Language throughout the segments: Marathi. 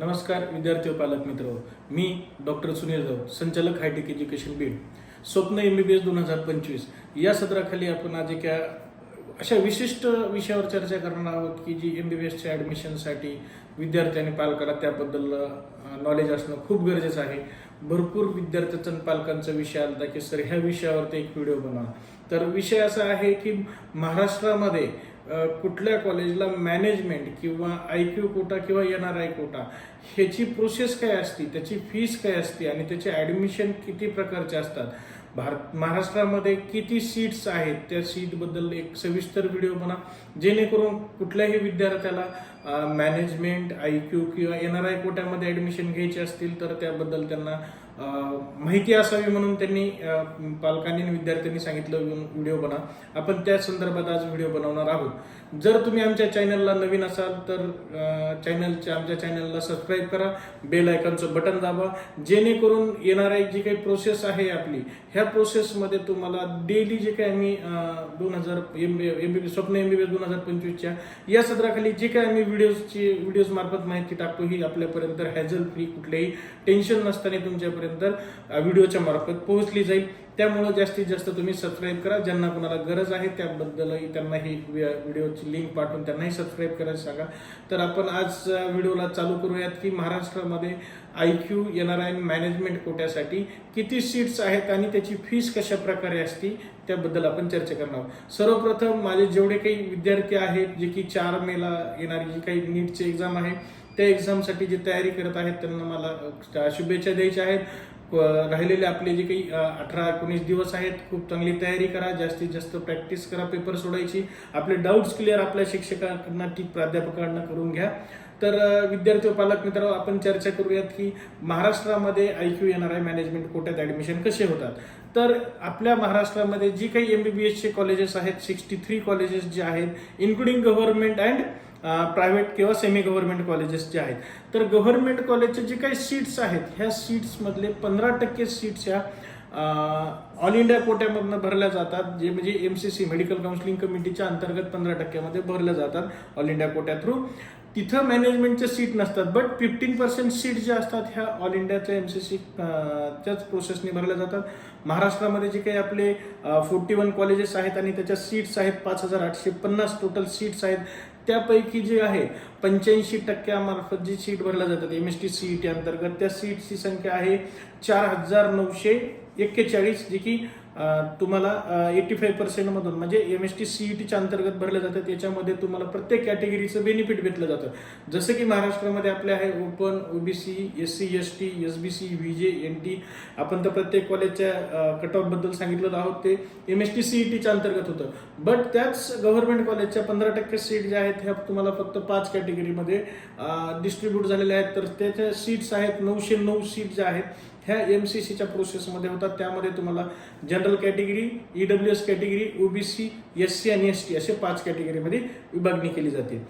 नमस्कार विद्यार्थी पालक मित्र. मी डॉक्टर सुनील राव संचालक हायटेक एज्युकेशन बीड. स्वप्न एम बी बी एस दोन हजार पंचवीस. या सत्राखाली आपण आज एका अशा विशिष्ट विषयावर चर्चा करणार आहोत की जी एम बी बी एसच्या ॲडमिशनसाठी विद्यार्थी आणि पालकाला त्याबद्दल नॉलेज असणं खूप गरजेचं आहे. भरपूर विद्यार्थ्यांचा आणि पालकांचा विषय आला की सर ह्या विषयावरती एक व्हिडिओ बनवा. तर विषय असा आहे की महाराष्ट्रामध्ये कुठल्या कॉलेजला मॅनेजमेंट किंवा आय क्यू कोटा किंवा एन आर आय कोटा ह्याची प्रोसेस काय असते? त्याची फीस काय असते? आणि त्याचे ॲडमिशन किती प्रकारचे असतात? भारत महाराष्ट्रामध्ये किती सीट्स आहेत? त्या सीटबद्दल एक सविस्तर व्हिडिओ बना जेणेकरून कुठल्याही विद्यार्थ्याला मॅनेजमेंट आय क्यू किंवा एन आर आय कोट्यामध्ये ॲडमिशन घ्यायचे असतील तर त्याबद्दल त्यांना माहिती असावी म्हणून त्यांनी पालकांनी आणि विद्यार्थ्यांनी सांगितलं व्हिडिओ बना. आपण त्या संदर्भात आज व्हिडिओ बनवणार आहोत. जर तुम्ही आमच्या चॅनलला नवीन असाल तर चॅनलच्या आमच्या चॅनलला सबस्क्राईब करा. बेल आयकॉनचं बटन दाबा. जेणेकरून येणार आहे जी काही प्रोसेस आहे आपली ह्या प्रोसेसमध्ये तुम्हाला डेली जे काही आम्ही दोन हजार एम बी एम बी स्वप्न एम बी बी दोन हजार पंचवीसच्या या सत्राखाली जे काही आम्ही व्हिडिओजची व्हिडिओज मार्फत माहिती टाकतो ही आपल्यापर्यंत हॅझल फ्री कुठलेही टेन्शन नसताना तुमच्यापर्यंत व्हिडिओच्या मार्फत पोहोचली जाईल. त्यामुळं जास्तीत जास्त तुम्ही सबस्क्राईब करा. ज्यांना कोणाला गरज आहे त्याबद्दलही त्यांना ही व्हिडिओची लिंक पाठवून त्यांनाही सबस्क्राईब करायला सांगा. तर आपण आज व्हिडिओला चालू करूयात की महाराष्ट्रामध्ये I Q N R I management कोट्यासाठी किती सीट्स आहेत आणि त्याची फीस कशा प्रकारे असती त्याबद्दल आपण चर्चा करणार आहोत. सर्वप्रथम माझे जेवढे काही विद्यार्थी आहेत जे की चार मेला येणारी जी काही नीटची एक्झाम आहे त्या एक्झामसाठी जे तयारी करत आहेत त्यांना मला शुभेच्छा द्यायच्या आहेत. राहिलेले आपले जे काही अठरा एकोणीस दिवस आहेत खूप चांगली तयारी करा जास्तीत जास्त प्रॅक्टिस करा पेपर सोडायची. आपले डाऊट्स क्लिअर आपल्या शिक्षकांना ठीक प्राध्यापकांना करून घ्या. तर विद्यार्थी पालक मित्र आपण चर्चा करूयात की महाराष्ट्रामध्ये I Q N R I management कोट्यात ॲडमिशन कसे होतात? तर आपल्या महाराष्ट्रामध्ये जी काही एम बी बी एसचे कॉलेजेस आहेत सिक्स्टी थ्री कॉलेजेस जे आहेत इन्क्लुडिंग गव्हर्नमेंट अँड प्रायव्हेट किंवा सेमी गव्हर्नमेंट कॉलेजेस जे आहेत. तर गव्हर्नमेंट कॉलेजचे जे काही सीट्स आहेत ह्या सीट्समधले पंधरा टक्के सीट्स ह्या ऑल इंडिया कोट्यामधनं भरल्या जातात. जे म्हणजे M C C medical counselling कमिटीच्या अंतर्गत पंधरा टक्क्यामध्ये भरल्या जातात ऑल इंडिया कोट्या थ्रू तिथं मॅनेजमेंटच्या सीट नसतात बट फिफ्टीन पर्सेंट सीट ज्या असतात ह्या ऑल इंडियाच्या एम सी सी त्याच प्रोसेसने भरल्या जातात. महाराष्ट्रामध्ये जे काही आपले फोर्टी वन कॉलेजेस आहेत आणि त्याच्या सीट्स आहेत पाच हजार आठशे पन्नास टोटल सीट्स आहेत. त्यापैकी जे आहे पंच्याऐंशी टक्क्यामार्फत जी सीट भरल्या जातात एम एस टी सी अंतर्गत त्या सीटची संख्या आहे चार हजार नऊशे एक्केचाळीस जी की तुम्हाला एटी फाईव्ह पर्सेंटमधून म्हणजे एम एस टी सी टीच्या अंतर्गत भरल्या जातात त्याच्यामध्ये तुम्हाला प्रत्येक कॅटेगरीचं बेनिफिट भेटलं जातं. जसं की महाराष्ट्रामध्ये आपले आहे open OBC S C S T S B C V J N T आपण तर प्रत्येक कॉलेजच्या कट ऑफबद्दल सांगितलं आहोत ते एम एस टी सी टीच्या अंतर्गत होतं. बट त्याच गव्हर्नमेंट कॉलेजच्या पंधरा टक्के सीट ज्या आहेत ह्या तुम्हाला फक्त पाच कॅटेगरीमध्ये डिस्ट्रीब्यूट झालेल्या आहेत. तर त्याच्या सीट्स आहेत नऊशे नऊ सीट ज्या आहेत. ह्या एम सी सीच्या प्रोसेसमध्ये होतात. त्यामध्ये तुम्हाला general category E W S category OBC S C आणि एस टी असे पाच कॅटेगरीमध्ये विभागणी केली जाते.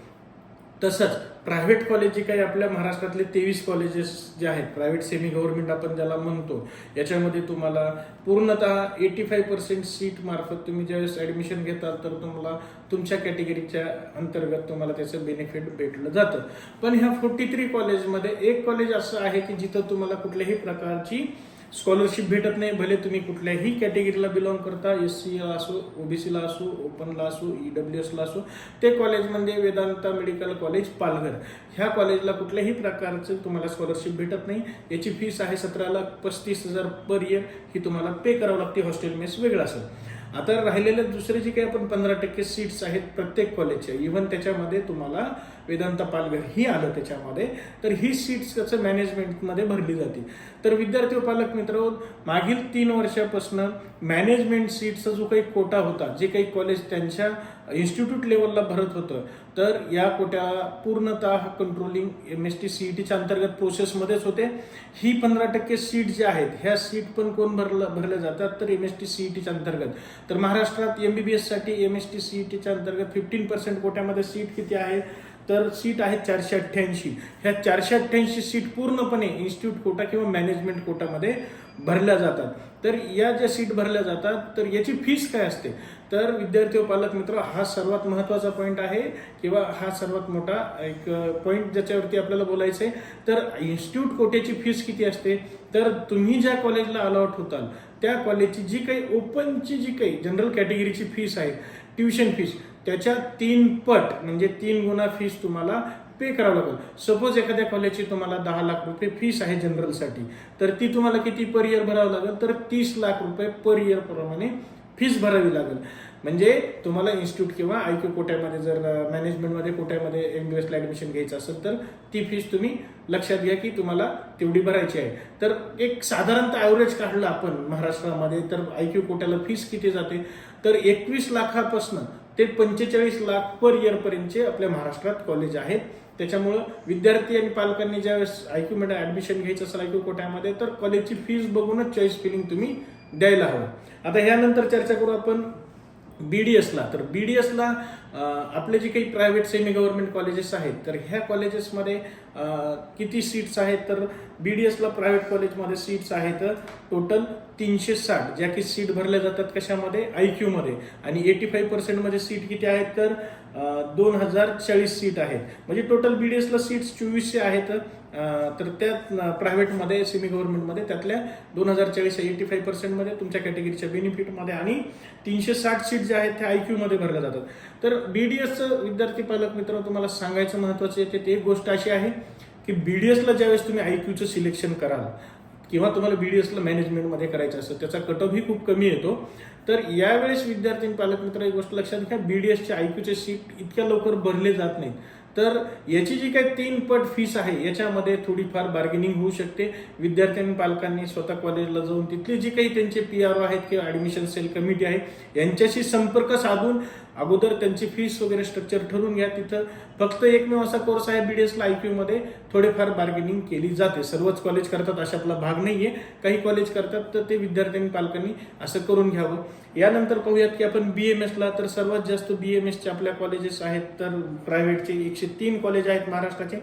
तसंच प्रायव्हेट कॉलेज जे काही आपल्या महाराष्ट्रातले तेवीस कॉलेजेस जे आहेत प्रायव्हेट सेमी गव्हर्नमेंट आपण ज्याला म्हणतो याच्यामध्ये तुम्हाला पूर्णतः एटी फाईव्ह पर्सेंट सीट मार्फत तुम्ही ज्यावेळेस ॲडमिशन घेताल तर तुम्हाला तुमच्या कॅटेगरीच्या अंतर्गत तुम्हाला त्याचं बेनिफिट भेटलं जातं. पण ह्या फोर्टी थ्री कॉलेजमध्ये एक कॉलेज असं आहे की जिथं तुम्हाला कुठल्याही प्रकारची स्कॉलरशिप भेटत नाही भले तुम्ही कुठल्याही कॅटेगरीला बिलॉंग करता एस सीला असो ओबीसीला असो ओपनला असो ई डब्ल्यू एसला असो ते कॉलेज म्हणजे वेदांता मेडिकल कॉलेज पालघर. ह्या कॉलेजला कुठल्याही प्रकारचं तुम्हाला स्कॉलरशिप भेटत नाही. याची फीस आहे सतरा लाख पस्तीस हजार पर इयर ही तुम्हाला पे करावं लागते हॉस्टेल मेस वेगळं असेल आता राहिलेले दुसरे जे काही आपण पंधरा टक्के सीट्स आहेत प्रत्येक कॉलेजच्या इव्हन त्याच्यामध्ये तुम्हाला वेदांत पालघर ही आलं त्याच्यामध्ये. तर ही सीट्स कसं मॅनेजमेंटमध्ये भरली जाते तर विद्यार्थी व पालक मित्र मागील तीन वर्षापासून मॅनेजमेंट सीटचा जो काही कोटा होता जे काही कॉलेज त्यांच्या इन्स्टिट्यूट लेवलला भरत होतं तर या कोट्या पूर्णतः controlling M S T C टीच्या अंतर्गत प्रोसेसमध्येच होते. ही पंधरा टक्के सीट ज्या आहेत ह्या सीट पण कोण भरलं भरल्या जातात? तर एम एस टी सी टीच्या अंतर्गत. तर महाराष्ट्रात एम बी बी एससाठी एम एस टी सी टीच्या अंतर्गत फिफ्टीन पर्सेंट कोट्यामध्ये सीट किती आहे? तर सीट आहेत चारशे अठ्ठ्याऐंशी. ह्या चारशे अठ्ठ्याऐंशी सीट पूर्णपणे इन्स्टिट्यूट कोटा किंवा मॅनेजमेंट कोटामध्ये भरल्या जातात. तर या ज्या सीट भरल्या जातात तर याची फीस काय असते? तर विद्यार्थी व पालक मित्र हा सर्वात महत्त्वाचा पॉईंट आहे किंवा हा सर्वात मोठा एक पॉईंट ज्याच्यावरती आपल्याला बोलायचं आहे. तर इन्स्टिट्यूट कोट्याची फीस किती असते? तर तुम्ही ज्या कॉलेजला अलॉट होताल त्या कॉलेजची जी काही ओपनची जी काही जनरल कॅटेगरीची फीस आहे ट्युशन फीस त्याच्या तीन पट म्हणजे तीन गुणा फीस तुम्हाला पे करावं लागेल. सपोज एखाद्या कॉलेजची तुम्हाला दहा लाख रुपये फीस आहे जनरलसाठी तर ती तुम्हाला किती पर इयर भरावं लागेल? तर तीस लाख रुपये पर इयर प्रमाणे फीस भरावी लागेल. म्हणजे तुम्हाला इन्स्टिट्यूट किंवा आय क्यू कोट्यामध्ये जर मॅनेजमेंटमध्ये कोट्यामध्ये एम बी एसला ॲडमिशन घ्यायचं असेल तर ती फीस तुम्ही लक्षात घ्या की तुम्हाला तेवढी भरायची आहे. तर एक साधारणतः ॲव्हरेज काढलं आपण महाराष्ट्रामध्ये तर आय क्यू कोट्याला फीस किती जाते? तर एकवीस लाखापासून ते पंचेचाळीस लाख पर इयरपर्यंतचे आपल्या महाराष्ट्रात कॉलेज आहेत. त्याच्यामुळं विद्यार्थी आणि पालकांनी ज्यावेळेस आयक्यू मध्ये ऍडमिशन घ्यायचं असेल आयक्यू कोट्यामध्ये तर कॉलेजची फीज बघूनच चॉईस फिलिंग तुम्ही द्यायला हवं. आता ह्यानंतर चर्चा करू आपण बी डी एसला तर बी डी एसला आपले जे काही प्रायव्हेट सेमी गव्हर्नमेंट कॉलेजेस आहेत तर ह्या कॉलेजेसमध्ये किती सीट्स आहेत? तर बी डी एसला प्रायव्हेट कॉलेजमध्ये सीट्स आहेत टोटल तीनशे साठ ज्या की सीट भरल्या जातात कशामध्ये? आय क्यूमध्ये आणि एटी फाईव्ह पर्सेंटमध्ये सीट किती आहेत? तर दोन हजार चाळीस सीट आहेत. म्हणजे टोटल बी डी एसला सीट्स चोवीसशे आहेत. तर त्यात प्रायव्हेटमध्ये सेमी गव्हर्नमेंटमध्ये त्यातल्या दोन हजार चाळीस एटी फाईव्ह पर्सेंटमध्ये तुमच्या कॅटेगरीच्या बेनिफिटमध्ये आणि तीनशे साठ सीट ज्या आहेत त्या आय क्यूमध्ये भरल्या जातात. तर बी डी एसचं विद्यार्थी पालक मित्र तुम्हाला सांगायचं महत्त्वाचं येते ते एक गोष्ट अशी आहे की बी डी एसला ज्यावेळेस तुम्ही आय क्यूचं सिलेक्शन कराल किंवा तुम्हाला बी डी एसला मॅनेजमेंटमध्ये करायचं असतं त्याचा कटअपही खूप कमी येतो. तर यावेळेस विद्यार्थी पालक मित्र एक गोष्ट लक्षात घ्या बी डी एसचे आय क्यूचे सीट इतक्या लवकर भरले जात नाहीत. तर याची जी काही तीन पट फीस आहे याच्यामध्ये थोडीफार बार्गेनिंग होऊ शकते. विद्यार्थ्यांनी पालकांनी स्वतः कॉलेजला जाऊन तिथले जी काही त्यांचे पी आर ओ आहेत किंवा ऍडमिशन सेल कमिटी आहे यांच्याशी संपर्क साधून अगोदर त्यांची फीस वगैरे स्ट्रक्चर ठरवून घ्या. तिथं फक्त एकमेव असा कोर्स आहे बी डी एसला आयमध्ये. थोडेफार बार्गेनिंग केली जाते. सर्वच कॉलेज करतात अशातला भाग नाहीये. काही कॉलेज करतात तर ते विद्यार्थ्यांनी पालकांनी असं करून घ्यावं. यानंतर पाहूयात की आपण बी एम एसला तर सर्वात जास्त बी एम एसचे आपल्या कॉलेजेस आहेत तर प्रायव्हेटचे एकशे तीन कॉलेज आहेत महाराष्ट्राचे.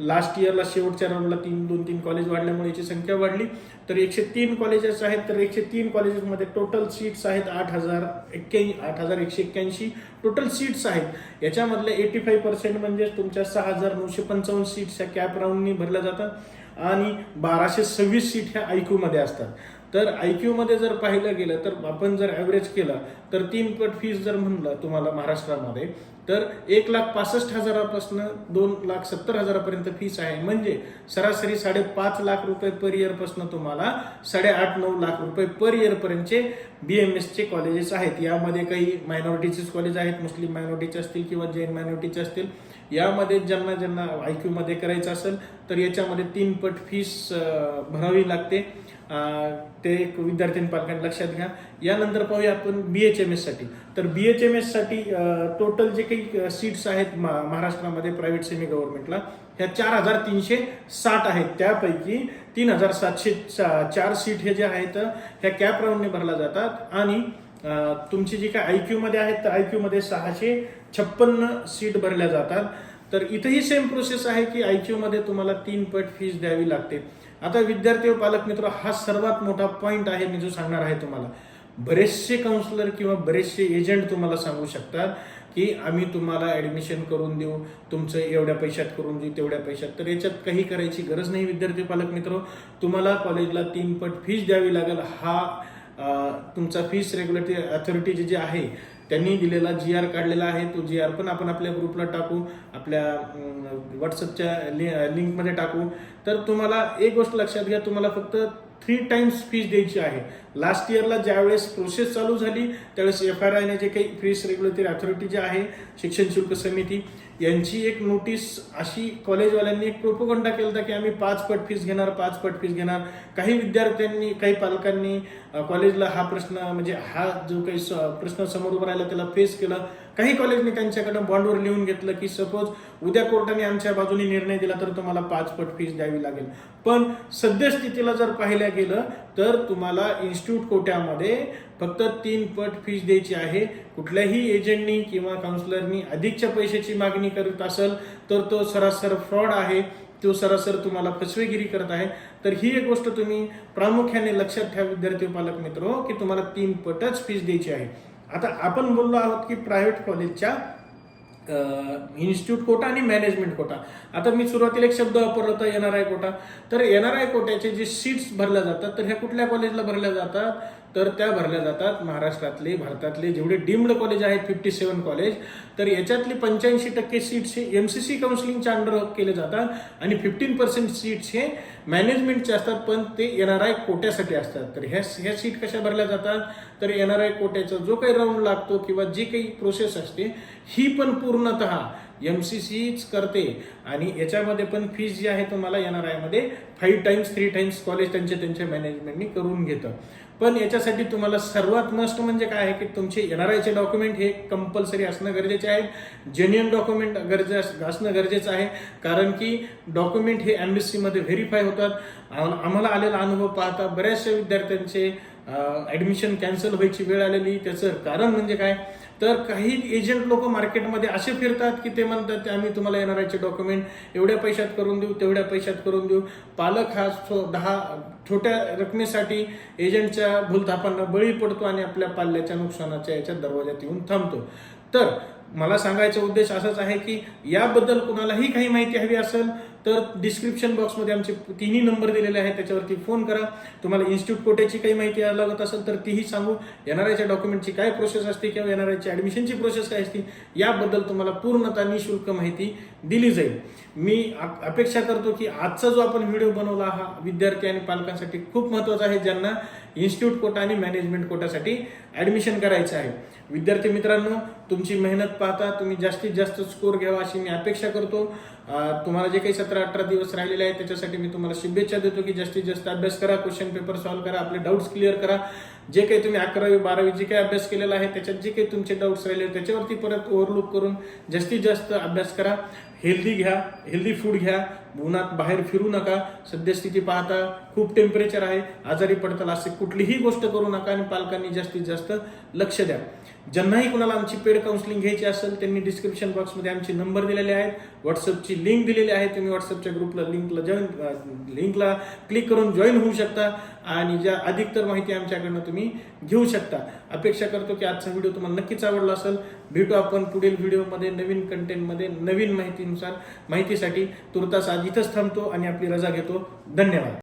लास्ट इयरला शेवटच्या राऊंडला तीन दोन तीन कॉलेज वाढल्यामुळे याची संख्या वाढली. तर एकशे तीन कॉलेजेस आहेत तर एकशे तीन कॉलेजेसमध्ये टोटल सीट्स आहेत आठ हजार एक्क्याऐंशी आठ हजार एकशे एक्क्याऐंशी. टोटल सीट्स आहेत. याच्यामधले एटी फाईव्ह पर्सेंट म्हणजे तुमच्या सहा हजार नऊशे पंचावन्न सीट्स ह्या कॅप राऊंडनी भरल्या जातात. आणि बाराशे सव्वीस सीट ह्या आय क्यूमध्ये असतात. तर आय क्यूमध्ये जर पाहिलं गेलं तर आपण जर ॲव्हरेज केला तर तीन पट फीस जर म्हणलं तुम्हाला महाराष्ट्रामध्ये तर एक लाख पासष्ट हजारापासून दोन लाख सत्तर हजारापर्यंत फीस आहे. म्हणजे सरासरी साडेपाच लाख रुपये पर इयरपासून तुम्हाला साडेआठ नऊ लाख रुपये पर इयरपर्यंतचे बी एम एसचे कॉलेजेस आहेत. यामध्ये काही मायनॉरिटीचेच कॉलेज आहेत. मुस्लिम मायनॉरिटीचे असतील किंवा जैन मायनॉरिटीचे असतील. यामध्ये ज्यांना ज्यांना आय क्यूमध्ये करायचं असेल तर याच्यामध्ये तीन पट फीस भरावी लागते. ते एक विद्यार्थ्यांनी पालकांनी लक्षात घ्या. यानंतर पाहूया आपण बी एच एम एससाठी तर बी एच एम एससाठी टोटल जे काही सीट्स आहेत मा- महाराष्ट्रामध्ये प्रायव्हेट सेमी गव्हर्नमेंटला ह्या चार हजार तीनशे साठ आहेत. त्यापैकी तीन हजार सातशे चार सीट हे जे आहेत ह्या कॅप राऊंडने भरल्या जातात. आणि तुमची जी काय आय क्यूमध्ये आहेत तर आय क्यूमध्ये सहाशे छप्पन्न सीट भरल्या जातात. तर इथंही सेम प्रोसेस आहे की आय क्यूमध्ये तुम्हाला तीन पट फीज द्यावी लागते. आता विद्यार्थी व पालक मित्र हा सर्वात मोठा पॉईंट आहे मी जो सांगणार आहे तुम्हाला. बरेचसे काउन्सिलर किंवा बरेचसे एजंट तुम्हाला सांगू शकतात की आम्ही तुम्हाला ॲडमिशन करून देऊ तुमचं एवढ्या पैशात करून देऊ तेवढ्या पैशात. तर याच्यात काही करायची गरज नाही विद्यार्थी पालक मित्र. तुम्हाला कॉलेजला तीन पट फीस द्यावी लागेल. हा तुमचा फीस रेग्युलेटरी अथॉरिटी जे आहे त्यांनी दिलेला जी आर काढलेला आहे. तो जी आर पण आपण आपल्या ग्रुपला टाकू आपल्या व्हॉट्सअपच्या लिंकमध्ये टाकू. तर तुम्हाला एक गोष्ट लक्षात घ्या तुम्हाला फक्त थ्री टाइम्स फीज द्यायची आहे. लास्ट इयरला ज्यावेळेस प्रोसेस चालू झाली त्यावेळेस एफ आर आयने जे काही फीस रेग्युलेटरी अथॉरिटी जे आहे शिक्षण शुल्क समिती यांची एक नोटीस अशी कॉलेजवाल्यांनी एक प्रोपोगंडा केला होता की आम्ही पाच पट फीस घेणार पाच पट फीस घेणार. काही विद्यार्थ्यांनी काही पालकांनी कॉलेजला हा प्रश्न म्हणजे हा जो काही प्रश्न समोर उभा राहिला त्याला फेस केला. काही कॉलेजने त्यांच्याकडं बॉन्डवर लिहून घेतलं की सपोज उद्या कोर्टाने आमच्या बाजूने निर्णय दिला तर तुम्हाला पाच पट फीस द्यावी लागेल. पण सद्यस्थितीला जर पाहिल्या गेलं तर तुम्हाला इन्स्टिट्यूट कोट्यामध्ये फक्त तीन पट फीस द्यायची आहे. कुठल्याही एजंटनी किंवा काउन्सिलरनी अधिकच्या पैशाची मागणी करत असेल तर तो सरासर फ्रॉड आहे. तो सरासर तुम्हाला फसवेगिरी करत आहे. तर ही एक गोष्ट तुम्ही प्रामुख्याने लक्षात ठेवा विद्यार्थी पालक मित्र हो, की तुम्हाला तीन पटच फीस द्यायची आहे. आता आपण बोललो आहोत की प्रायव्हेट कॉलेजच्या इन्स्टिट्यूट कोटा आणि मॅनेजमेंट कोटा. आता मी सुरुवातीला एक शब्द वापरला होता एन आर आय कोटा. तर एन आर आय कोट्याचे जे सीट्स भरल्या जातात तर ह्या कुठल्या कॉलेजला भरल्या जातात? तर त्या भरल्या जातात महाराष्ट्रातले भारतातले जेवढे डीम्ड कॉलेज आहेत फिफ्टी सेवन कॉलेज तर याच्यातली पंच्याऐंशी टक्के सीट्स हे एम सी सी काउन्सिलिंगच्या अंडर केले जातात आणि फिफ्टीन पर्सेंट सीट्स हे मॅनेजमेंटचे असतात पण ते एन आर आय कोट्यासाठी असतात. तर ह्या ह्या सीट कशा भरल्या जातात? तर एन आर आय कोट्याचा जो काही राऊंड लागतो किंवा जी काही प्रोसेस असते ही पण पूर्णतः एम सी सीच करते. आणि याच्यामध्ये पण फीस जी आहे तुम्हाला एन आर आयमध्ये five times three times college त्यांच्या त्यांच्या मॅनेजमेंटनी करून घेतं. पण याच्यासाठी तुम्हाला सर्वात मस्ट म्हणजे काय आहे की तुमचे एन आर आयचे डॉक्युमेंट हे कंपल्सरी असणं गरजेचे आहे. जेन्युअन डॉक्युमेंट गरजे असणं गरजेचं आहे. कारण की डॉक्युमेंट हे एम्बेसीमध्ये व्हेरीफाय होतात. आम्हाला आलेला अनुभव पाहता बऱ्याचशा विद्यार्थ्यांचे ॲडमिशन कॅन्सल व्हायची वेळ आलेली त्याचं कारण म्हणजे काय? तर काही एजंट लोक मार्केटमध्ये असे फिरतात की ते म्हणतात की आम्ही तुम्हाला येणाराचे डॉक्युमेंट एवढ्या पैशात करून देऊ तेवढ्या पैशात करून देऊ. पालक हा सो- दहा छोट्या रकमेसाठी एजंटच्या भूलथापांना बळी पडतो आणि आपल्या पाल्याच्या नुकसानाच्या याच्या दरवाज्यात येऊन थांबतो. तर मला सांगायचा उद्देश असाच आहे की याबद्दल कुणालाही काही माहिती हवी असेल तर डिस्क्रिप्शन बॉक्समध्ये आमचे तिन्ही नंबर दिलेले आहेत त्याच्यावरती फोन करा. तुम्हाला इन्स्टिट्यूट कोट्याची काही माहिती लागत असेल तर तीही सांगू. येणाऱ्याच्या डॉक्युमेंटची काय प्रोसेस असते किंवा येणाऱ्याची ॲडमिशनची प्रोसेस काय असते याबद्दल तुम्हाला पूर्णतः निशुल्क माहिती दिली जाईल. मी अपेक्षा करतो की आजचा जो आपण व्हिडिओ बनवला हा विद्यार्थी आणि पालकांसाठी खूप महत्त्वाचा आहे ज्यांना इन्स्टिट्यूट कोटा आणि मॅनेजमेंट कोटासाठी ॲडमिशन करायचं आहे. विद्यार्थी मित्रांनो तुमची मेहनत पाहता तुम्ही जास्तीत जास्त स्कोर घ्यावा अशी मी अपेक्षा करतो. तुम्हाला जे काही सतरा अठरा दिवस राहिलेले आहेत त्याच्यासाठी मी तुम्हाला शुभेच्छा देतो की जास्तीत जास्त अभ्यास करा क्वेश्चन पेपर सॉल्व्ह करा आपले डाऊट्स क्लिअर करा. जे काही तुम्ही अकरावी बारावी जे काही अभ्यास केलेला आहे त्याच्यात जे काही तुमचे डाऊट्स राहिले त्याच्यावरती परत ओव्हरलुक करून जास्तीत जास्त अभ्यास करा. हेल्दी घ्या हेल्दी फूड घ्या उन्हात बाहेर फिरू नका. सद्यस्थिती पाहता खूप टेम्परेचर आहे आजारी पडताल असे कुठलीही गोष्ट करू नका आणि पालकांनी जास्तीत जास्त लक्ष द्या. ज्यांनाही कुणाला आमची पेड काउन्सिलिंग घ्यायची असेल त्यांनी डिस्क्रिप्शन बॉक्समध्ये आमचे नंबर दिलेले आहेत. व्हॉट्सअपची लिंक दिलेली आहे तुम्ही व्हॉट्सअपच्या ग्रुपला लिंकला जॉईन लिंकला क्लिक करून जॉईन होऊ शकता. आणि ज्या अधिकतर माहिती आमच्याकडनं तुम्ही घेऊ शकता. अपेक्षा करतो की आजचा व्हिडिओ तुम्हाला नक्कीच आवडला असेल. भेटू आपण पुढील व्हिडिओमध्ये नवीन कंटेंटमध्ये नवीन माहितीनुसार माहितीसाठी तुर्तास आज इथंच थांबतो आणि आपली रजा घेतो. धन्यवाद.